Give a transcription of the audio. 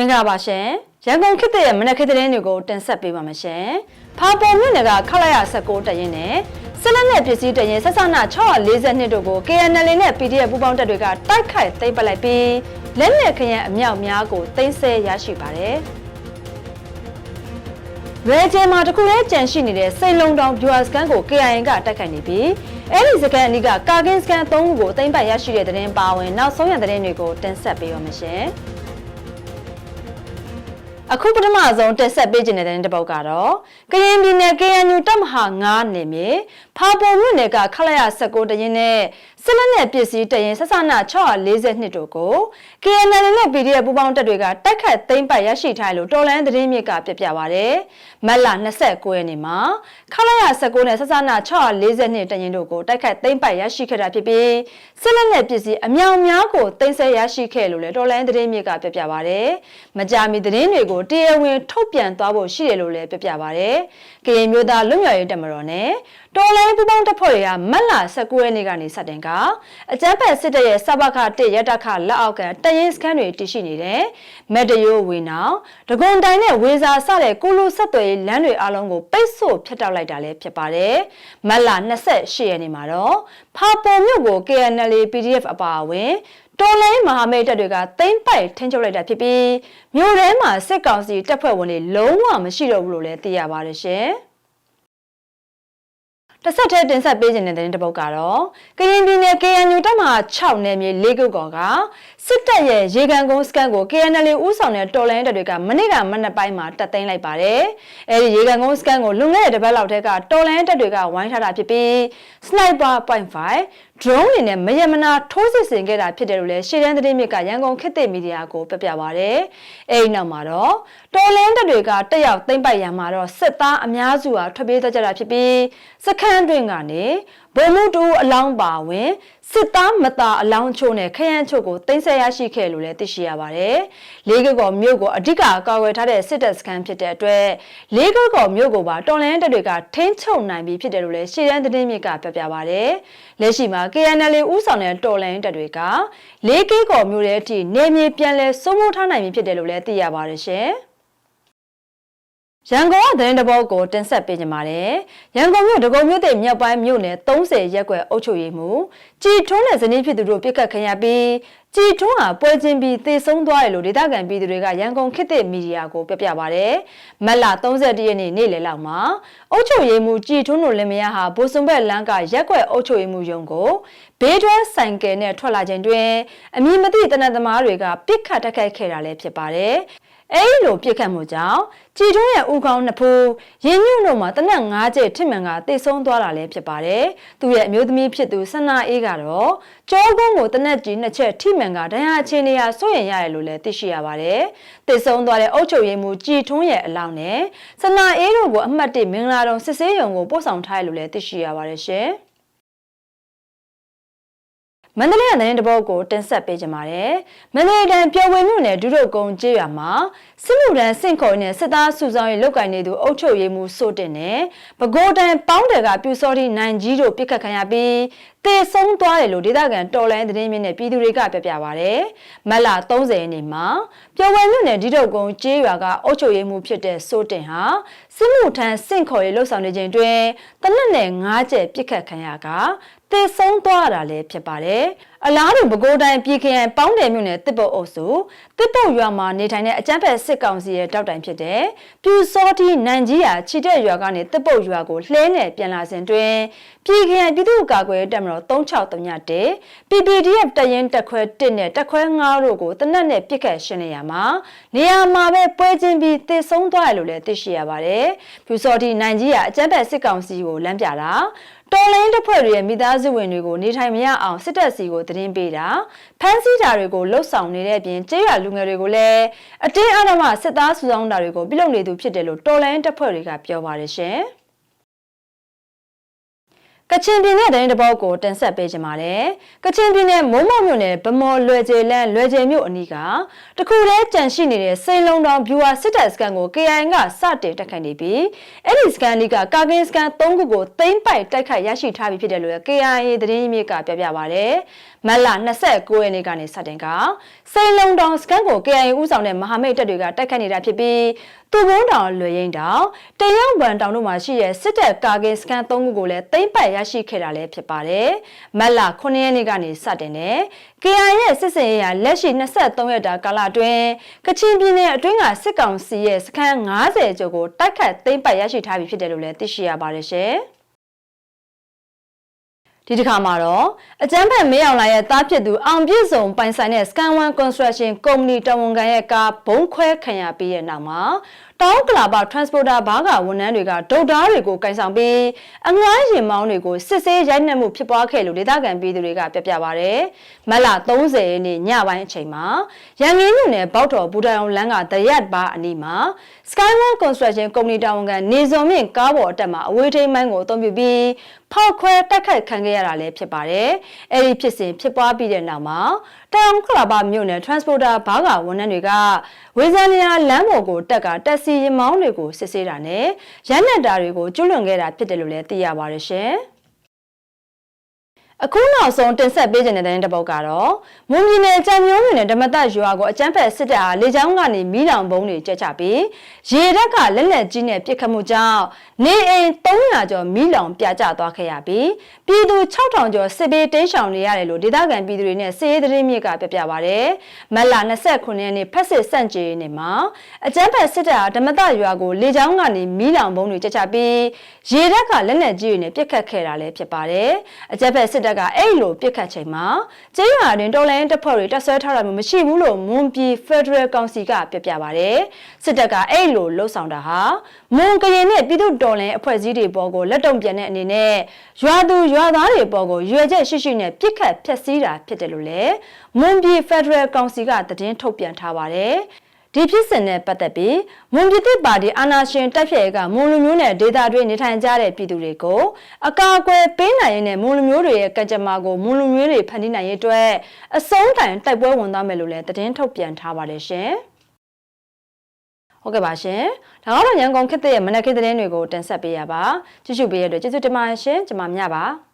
မင်္ဂလာပါရှင်ရန်ကုန်ခေတ်သစ်ရဲ့မနက်ခေတ်သတင်းတွေကိုတင်ဆက်ပေးပါမယ်ရှင်ဖာပေါ်မြို့နယ်ကခလာရ16တရင်နဲ့ဆက်လက်နဲ့ပစ္စည်းတရင်ဆက်ဆနာ642တို့ကို KNL နဲ့ PDF ပူးပေါင်းတပ်တွေကတိုက်ခိုက်သိမ်းပလိုက်ပြီးလက်နက်ခရမ်းအမြောက်များကိုသိမ်းဆဲရရှိပါတယ်ရဲကျဲမှာတခုလေးကြံရှိနေတဲ့စိန်လုံးတောင် viewer scan ကို KIN ကတိုက်ခိုက်နေပြီးအဲ့ဒီစကန်အနီးကကာကင်စကန်3ခုကိုသိမ်းပိုက်ရရှိတဲ့သတင်းပါဝင်နောက်ဆုံးရသတင်းတွေကိုတင်ဆက်ပေးပါမယ်ရှင်။ အခုပထမဆုံးတက်ဆက်ပေးခြင်းတဲ့တဲ့ပုတ်ကတော့ကရင်ပြည်နယ် KNU တပ်မဟာ9နယ်မြေဖာပုံမြို့နယ်ကခလရ16တရင်နဲ့စစ်လက်နဲ့ပစ္စည်းတရင်ဆက်ဆနာ642တို့ကို KNL နဲ့ PDF ပူးပေါင်းတပ်တွေကတိုက်ခတ်သိမ်းပိုက်ရရှိထားလို့တော်လန်သတင်းမြစ်ကပြပြပါဗျ။မတ်လ29ရက်နေ့မှာခလရ16နဲ့ဆက်ဆနာ642တရင်တို့ကိုတိုက်ခတ်သိမ်းပိုက်ရရှိခဲ့တာဖြစ်ပြီးစစ်လက်နဲ့ပစ္စည်းအမြောင်များကိုတင်ဆက်ရရှိခဲ့လို့လည်းတော်လန်သတင်းမြစ်ကပြပြပါဗျ။မကြာမီသတင်းတွေကိုတရားဝင်ထုတ်ပြန်သွားဖို့ရှိတယ်လို့လည်းပြပြပါဗျ။ကရင်မျိုးသားလွတ်မြောက်ရေးတပ်မတော်နဲ့တော်လိုင်းပူပေါင်းတပ်ဖွဲ့တွေကမတ်လ19ရက်နေ့ကနေစတင်ကအကြမ်းဖက်စစ်တပ်ရဲ့စဘခ1ရတခလက်အောက်ကတရင်စခန်းတွေတည်ရှိနေတဲ့မက်တရိုးဝေနောင်ဒဂုံတိုင်းနဲ့ဝေစာစတဲ့ကိုလိုဆက်သွယ်လမ်းတွေအလုံးကိုပိတ်ဆို့ဖျက်တောက်လိုက်တာလည်းဖြစ်ပါတယ်မတ်လ28ရက်နေ့မှာတော့ဖာပေါ်မြို့ကို KNL PDF အပါအဝင် တော်လိုင်းမဟာမိတ်တပ်တွေကသိမ့်ပိုက်ထင်းချုပ်လိုက်တာဖြစ်ပြီးမြို့ထဲမှာစစ်ကောင်စီတပ်ဖွဲ့ဝင်တွေလုံးဝမရှိတော့ဘူးလို့လည်းသိရပါတယ်ရှင်။တစ်ဆက်တည်းတင်ဆက်ပေးခြင်းတဲ့တဲ့တစ်ပုတ်ကတော့ကရင်ပြည်နယ် KNU တပ်မဟာ6နယ်မြေ၄ခုကောင်ကစစ်တပ်ရဲ့ရေကန်ကုန်းစကန်ကို KNL ဦးဆောင်တဲ့တော်လိုင်းတပ်တွေကမနေ့ကမနက်ပိုင်းမှာတပ်သိမ်းလိုက်ပါတယ်။အဲဒီရေကန်ကုန်းစကန်ကိုလွန်ခဲ့တဲ့တစ်ပတ်လောက်တည်းကတော်လိုင်းတပ်တွေကဝိုင်းထားတာဖြစ်ပြီး Sniper Point 5 drone တွေနဲ့မယမနာထိုးစစ်ဆင်ခဲ့တာဖြစ်တယ်လို့လည်းရှေ့တန်းသတင်းမြစ်ကရန်ကုန်ခေတ်သစ်မီဒီယာကိုပြပြပါဗျ။အဲဒီနောက်မှာတော့တော်လင်းတပ်တွေကတက်ရောက်သိမ့်ပိုက်ရမှာတော့စစ်သားအများစုဟာထွက်ပြေးသွားကြတာဖြစ်ပြီးစခန်းတွင်ကနေဗိုလ်မှူးတူအလောင်းပါဝင်စစ်သားမသားအလောင်းချို့နဲ့ခရမ်းချို့ကိုတင်ဆက်ရရှိခဲ့လို့လည်းသိရှိရပါတယ်။လေးကကော်မြို့ကိုအဓိကကာကွယ်ထားတဲ့စစ်တပ်စခန်းဖြစ်တဲ့အတွက်လေးကကော်မြို့ကိုပါတော်လန်တပ်တွေကထိန်းချုပ်နိုင်ပြီဖြစ်တယ်လို့လည်းရှေ့တန်းသတင်းမြစ်ကပြပြပါတယ်။လက်ရှိမှာ KNL ဦးဆောင်တဲ့တော်လန်တပ်တွေကလေးကကော်မြို့ရဲ့အထိနေမြေပြန်လဲစိုးမိုးထားနိုင်ပြီဖြစ်တယ်လို့လည်းသိရပါတယ်ရှင်။ ရန်ကုန်ကသတင်းတပုတ်ကိုတင်ဆက်ပေးကြပါမယ်။ရန်ကုန်မြို့ဒဂုံမြို့တဲ့မြောက်ပိုင်းမြို့နယ်30ရပ်ကွက်အုပ်ချုပ်ရေးမှူးကြည်ထွန်းတဲ့ဇနီးဖြစ်သူတို့ပြစ်ခတ်ခံရပြီးကြည်ထွန်းဟာပွဲချင်းပြီးသေဆုံးသွားတယ်လို့ဒေသခံပြည်သူတွေကရန်ကုန်ခေတ်သစ်မီဒီယာကိုပြပြပါဗျ။မက်လာ31ရက်နေ့နေ့လယ်လောက်မှာအုပ်ချုပ်ရေးမှူးကြည်ထွန်းတို့လင်မယားဟာဘိုးစုံဘက်လမ်းကရက်ကွက်အုပ်ချုပ်ရေးမှူးရုံးကိုဘေးတွဲဆိုင်ကယ်နဲ့ထွက်လာခြင်းတွင်အမည်မသိတနတ်သမားတွေကပြစ်ခတ်တက်ခိုက်ခဲ့တာလည်းဖြစ်ပါတယ်။ အဲဒီလိုပြစ်ခတ်မှုကြောင့်ကြည်ထွန်းရဲ့ဥကောင်းနှစ်ဖူးရင်းညွန့်တို့မှာတနက်၅ကျထိမှန်ကတိတ်ဆုံးသွားတာလည်းဖြစ်ပါတယ်။သူ့ရဲ့အမျိုးသမီးဖြစ်သူဆနာအေးကတော့ကြောကုန်းကိုတနက်ကြီးနှစ်ချက်ထိမှန်ကဒဏ်ရာအခြေအနေဟာစိုးရင်ရတယ်လို့လည်းသိရှိရပါတယ်။တိတ်ဆုံးသွားတဲ့အုတ်ချုပ်ရည်မှုကြည်ထွန်းရဲ့အလောင်းနဲ့ဆနာအေးတို့ကိုအမှတ်၁မင်္ဂလာတုံစစ်ဆေးရုံကိုပို့ဆောင်ထားရလို့လည်းသိရှိရပါတယ်ရှင်။ မန္တလေးနိုင်ငံတပုတ်ကိုတင်ဆက်ပေးကြပါမယ်။မန္တလေးတိုင်းပျော်ဝေမြို့နယ်ဒုရုကုန်းကျေးရွာမှာစစ်မှုထမ်းစင့်ခေါ်နေတဲ့စစ်သားစုဆောင်ရေးလုပ်ကိုင်နေသူအုပ်ချုပ်ရေးမှူးစိုးတင်နဲ့ပဲခူးတိုင်းပေါင်းတယ်ကပြူစောတိနိုင်ကြီးတို့ပြစ်ခတ်ခံရပြီးတေဆုံးသွားတယ်လို့ဒေသခံတော်လိုင်းသတင်းမြင့်နဲ့ပြည်သူတွေကပြပြပါဗျ။မတ်လ30ရက်နေ့မှာပျော်ဝေမြို့နယ်ဒုရုကုန်းကျေးရွာကအုပ်ချုပ်ရေးမှူးဖြစ်တဲ့စိုးတင်ဟာစစ်မှုထမ်းစင့်ခေါ်ရေးလှုပ်ဆောင်နေခြင်းတွင်တနက်နဲ့၅ကျက်ပြစ်ခတ်ခံရက သေဆုံးသွားတာလည်းဖြစ်ပါတယ်။အလားတူပဲခူးတိုင်းပြည်ခရိုင်ပေါင်းတယ်မြို့နယ်တစ်ပုတ်အုပ်စုတစ်ပုတ်ရွာမှာနေထိုင်တဲ့အကြမ်းဖက်စစ်ကောင်စီရဲ့တောက်တိုင်ဖြစ်တဲ့ပြူစောတိနန်ကြီးယာခြိတဲ့ရွာကနေတစ်ပုတ်ရွာကိုလှဲနယ်ပြန်လာစဉ်တွင်ပြည်ခရိုင်ပြည်သူ့ကာကွယ်တပ်မတော်3631 PPDF တရင်တက်ခွဲ1နဲ့တက်ခွဲ9တို့ကိုတနက်နဲ့ပြစ်ခတ်ရှင်းနေရမှာနေရာမှာပဲပွဲချင်းပြီးတည်ဆုံးသွားတယ်လို့လည်းသိရှိရပါတယ်။ပြူစောတိနန်ကြီးယာအကြမ်းဖက်စစ်ကောင်စီကိုလမ်းပြတာ တော်လိုင်းတပ်ဖွဲ့တွေရဲ့မိသားစုဝင်တွေကိုနေထိုင်မရအောင်စစ်တပ်စီကိုသတင်းပေးတာဖမ်းဆီးတာတွေကိုလှုပ်ဆောင်နေတဲ့အပြင်ကျေးရွာလူငယ်တွေကိုလည်းအတင်းအဓမ္မစစ်သားစုဆောင်းတာတွေကိုပြုလုပ်နေသူဖြစ်တယ်လို့တော်လိုင်းတပ်ဖွဲ့တွေကပြောပါတယ်ရှင်။ ကချင်ပြည်နယ်တိုင်းတစ်ပုတ်ကိုတင်ဆက်ပေးကြပါမယ်။ကချင်ပြည်နယ်မုံမောက်မြို့နယ်ဗမော်လွယ်ကျေလန်းလွယ်ကျေမြို့အနီးကတခုတည်းကြန့်ရှိနေတဲ့စိန်လုံးတောင်ဗျူဟာစစ်တပ်စကန်ကို KIN ကစတင်တက်ခိုက်နေပြီးအဲ့ဒီစကန်အနီးကကာကင်းစကန်၃ခုကိုသိမ်းပိုက်တိုက်ခိုက်ရရှိထားပြီးဖြစ်တယ်လို့ KIA သတင်းရင်းမြစ်ကပြောပြပါဗျ။မတ်လ29ရက်နေ့ကနေစတင်ကစိန်လုံးတောင်စကန်ကို KIA ဦးဆောင်တဲ့မဟာမိတ်တပ်တွေကတိုက်ခိုက်နေတာဖြစ်ပြီး သူဘုံတောင်လွယ်ရင်တောင်တရုတ်ဗန်တောင်တို့မှာရှိတဲ့စစ်တပ်ကာကင်းစကန်၃ခုကိုလည်းသိမ်းပိုက်ရရှိခဲ့တာလည်းဖြစ်ပါတယ်။မတ်လ9ရက်နေ့ကနေစတင်တဲ့ KIA ရဲ့စစ်စင်ရေးဟာလက်ရှိ23ရက်တာကာလအတွင်းကချင်ပြည်နယ်အတွင်းကစစ်ကောင်စီရဲ့စခန်း90ကျော်ကိုတိုက်ခတ်သိမ်းပိုက်ရရှိထားပြီဖြစ်တယ်လို့လည်းသိရှိရပါတယ်ရှင်။ ဒီတစ်ခါမှာတော့အကျန်းဖက်မေးအောင်လာရဲ့တားဖြစ်သူအောင်ပြည့်စုံပိုင်ဆိုင်တဲ့ Scan One Construction Company တာဝန်ခံရဲ့ကားဘုံခွဲခံရပြီးရဲ့နောက်မှာ တောင်းကလာပါ transporter ဘားကဝန်ထမ်းတွေကဒုတ်ဓားတွေကိုကင်ဆောင်ပြီးအငှားရင်မောင်းတွေကိုစစ်ဆေးရိုက်နှက်မှုဖြစ်ပွားခဲ့လို့ဒေသခံပြည်သူတွေကပြပြပါဗျ။မတ်လ30ရက်နေ့ညပိုင်းအချိန်မှာရန်ကင်းမြို့နယ်ဘောက်တော်ဘူတိုင်အောင်လမ်းကတရက်ဘာအနီးမှာ Skyline Construction Company တာဝန်ခံနေစုံမြင့်ကားပေါ်အတက်မှာအဝေးထိန်းမိုင်းကိုအသုံးပြုပြီးဖောက်ခွဲတက်ခတ်ခံခဲ့ရတာလည်းဖြစ်ပါတယ်။အဲဒီဖြစ်စဉ်ဖြစ်ပွားပြီးတဲ့နောက်မှာတောင်ခလာပါမြို့နယ် transporter ဘားကဝန်ထမ်းတွေကဝေဇန်နီယာလမ်းပေါ်ကိုတက်ကတက်စီရင်မောင်းတွေကိုစစ်ဆေးတာနဲ့ရန်နက်တာတွေကိုကျွလွန်ခဲ့တာဖြစ်တယ်လို့လည်းသိရပါတယ်ရှင်။ အခုနောက်ဆုံးတင်ဆက်ပေးခြင်းတဲ့တဲ့ပုတ်ကတော့မွန်ပြည်နယ်ကြံမျိုးမြို့နယ်ဓမ္မတရွာကိုအကြမ်းဖက်စစ်တပ်အားလေကြောင်းကနေမီးလောင်ဘုံတွေကျက်ချပြီးရေတပ်ကလက်လက်ကြီးနဲ့ပစ်ခတ်မှုကြောင့်နေအိမ်300ကျော်မီးလောင်ပြကျသွားခဲ့ရပြီးပြည်သူ6000ကျော်စစ်ဘေးတိမ်းရှောင်နေရတယ်လို့ဒေသခံပြည်သူတွေနဲ့စစ်ရေးသတင်းမြစ်ကပြပြပါဗျ။မက်လာ29ရက်နေ့ဖက်စစ်စန့်ကြေးနေ့မှာအကြမ်းဖက်စစ်တပ်အားဓမ္မတရွာကိုလေကြောင်းကနေမီးလောင်ဘုံတွေကျက်ချပြီးရေတပ်ကလက်လက်ကြီးတွေနဲ့ပစ်ခတ်ခဲ့တာလည်းဖြစ်ပါတယ်။အကြမ်းဖက်စစ်တပ်ကအဲ့လိုပြစ်ခတ်ချိန်မှာကျေးရွာတွင်တော်လိုင်းတပ်ဖွဲ့တွေတပ်ဆွဲထားတာမျိုးမရှိဘူးလို့မွန်ပြည် Federal Council ကပြောပြပါဗျ။စစ်တပ်ကအဲ့လိုလှုပ်ဆောင်တာဟာမွန်ကရင်နဲ့ပြည်သူတော်လိုင်းအဖွဲ့အစည်းတွေပေါ်ကိုလက်တုံပြန်တဲ့အနေနဲ့ရွာသူရွာသားတွေပေါ်ကိုရွေချက်ရှိရှိနဲ့ပြစ်ခတ်ဖျက်ဆီးတာဖြစ်တယ်လို့လည်းမွန်ပြည် Federal Council ကသတင်းထုတ်ပြန်ထားပါတယ်။ ဒီဖြစ်စဉ်နဲ့ပတ်သက်ပြီးမွန်ပြည်သစ်ပါတီအာဏာရှင်တပ်ဖြဲကမွန်လူမျိုးနဲ့ဒေသတွင်းနေထိုင်ကြတဲ့ပြည်သူတွေကိုအကာအကွယ်ပေးနိုင်ရင်နဲ့မွန်လူမျိုးတွေရဲ့ကံကြမ္မာကိုမွန်လူမျိုးတွေဖန်တီးနိုင်ရေးအတွက်အဆုံးတိုင်တိုက်ပွဲဝင်သွားမယ်လို့လည်းသတင်းထုတ်ပြန်ထားပါတယ်ရှင်။ဟုတ်ကဲ့ပါရှင်။ဒါကတော့ရန်ကုန်ခေတ်ရဲ့မနက်ခင်းသတင်းတွေကိုတင်ဆက်ပေးရပါ။ကြည့်ရှုပေးရတဲ့ကျေးဇူးတင်ပါတယ်ရှင်။ကျွန်မမြပါ။